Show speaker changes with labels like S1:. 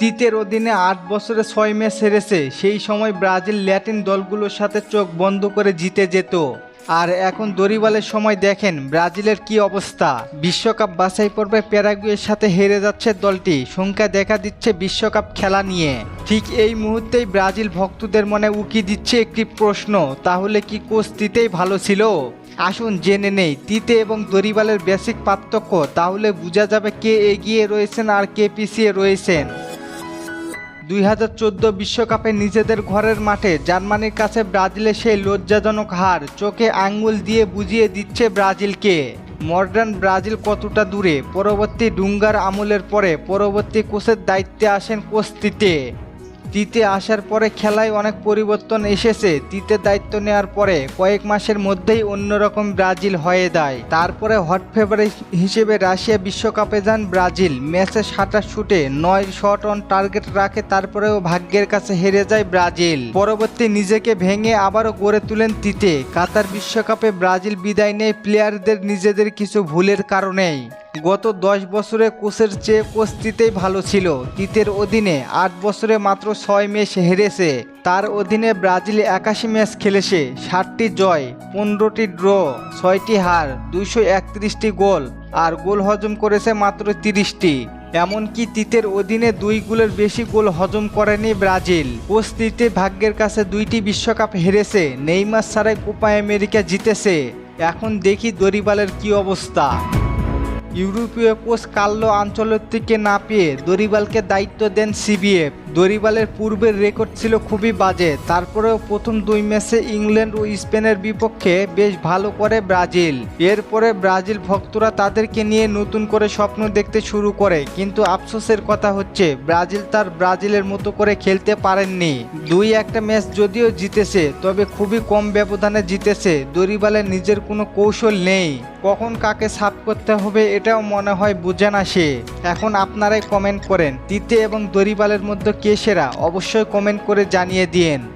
S1: তিতের অধীনে আট বছরে ছয় ম্যাচ হেরেছে। সেই সময় ব্রাজিল ল্যাটিন দলগুলোর সাথে চোখ বন্ধ করে জিতে যেত। আর এখন দরিবালের সময় দেখেন ব্রাজিলের কি অবস্থা। বিশ্বকাপ বাছাই পর্বে প্যারাগুয়ের সাথে হেরে যাচ্ছে দলটি। সংখ্যা দেখা দিচ্ছে বিশ্বকাপ খেলা নিয়ে। ঠিক এই মুহূর্তেই ব্রাজিল ভক্তদের মনে উকি দিচ্ছে একটি প্রশ্ন, তাহলে কি কোচ তিতেই ভালো ছিল? আসুন জেনে নেই, তিতে এবং দরিবালের বেসিক পার্থক্য, তাহলে বোঝা যাবে কে এগিয়ে রয়েছেন আর কে পিছিয়ে রয়েছেন। দুই হাজার চোদ্দ বিশ্বকাপে নিজেদের ঘরের মাঠে জার্মানির কাছে ব্রাজিলের সেই লজ্জাজনক হার চোখে আঙ্গুল দিয়ে বুঝিয়ে দিচ্ছে ব্রাজিলকে। মডার্ন ব্রাজিল কতটা দূরে? পরবর্তী ডুঙ্গার আমলের পরে পরবর্তী কোচের দায়িত্বে আসেন কোচ তিতে আসার পরে খেলায় অনেক পরিবর্তন এসেছে। তিতে দায়িত্ব নেওয়ার পরে কয়েক মাসের মধ্যেই অন্যরকম ব্রাজিল হয়ে দেয় তারপরে হট ফেভারিট হিসেবে রাশিয়া বিশ্বকাপে যান ব্রাজিল। ম্যাচে সাতাশ শুটে নয় শট অন টার্গেট রাখে, তারপরেও ভাগ্যের কাছে হেরে যায় ব্রাজিল। পরবর্তী নিজেকে ভেঙে আবারও গড়ে তুলেন তিতে। কাতার বিশ্বকাপে ব্রাজিল বিদায় নেয় প্লেয়ারদের নিজেদের কিছু ভুলের কারণেই। গত দশ বছরে কোচের চেয়ে কোচ তিতেই ভালো ছিল। তিতের অধীনে আট বছরে মাত্র ছয় ম্যাচ হেরেছে। তার অধীনে ব্রাজিল একাশি ম্যাচ খেলেছে, ষাটটি জয়, পনেরোটি ড্র, ছয়টি হার, দুইশো একত্রিশটি গোল আর গোল হজম করেছে মাত্র তিরিশটি। এমনকি তিতের অধীনে দুই গোলের বেশি গোল হজম করেনি ব্রাজিল। কোচ তিতে ভাগ্যের কাছে দুইটি বিশ্বকাপ হেরেছে, নেইমার ছাড়াই কোপা আমেরিকা জিতেছে। এখন দেখি দরিবালের কি অবস্থা। ইউরোপীয় কোচ কার্লো আঞ্চলত্তিকে না পেয়ে দরিবালকে দায়িত্ব দেন সিবিএফ। দরিবালের পূর্বের রেকর্ড ছিল খুবই বাজে। তারপরেও প্রথম দুই ম্যাচে ইংল্যান্ড ও স্পেনের বিপক্ষে বেশ ভালো করে ব্রাজিল। এরপরে ব্রাজিল ভক্তরা তাদেরকে নিয়ে নতুন করে স্বপ্ন দেখতে শুরু করে। কিন্তু আফসোসের কথা হচ্ছে, ব্রাজিল তার ব্রাজিলের মতো করে খেলতে পারেননি। দুই একটা ম্যাচ যদিও জিতেছে, তবে খুবই কম ব্যবধানে জিতেছে। দরিবালের নিজের কোনো কৌশল নেই। কখন কাকে সাফ করতে হবে এটাও মনে হয় বুঝে না সে। এখন আপনারাই কমেন্ট করেন। তিতে এবং দরিবালের মধ্যে কে সেরা? অবশ্যই কমেন্ট করে জানিয়ে দিয়েন।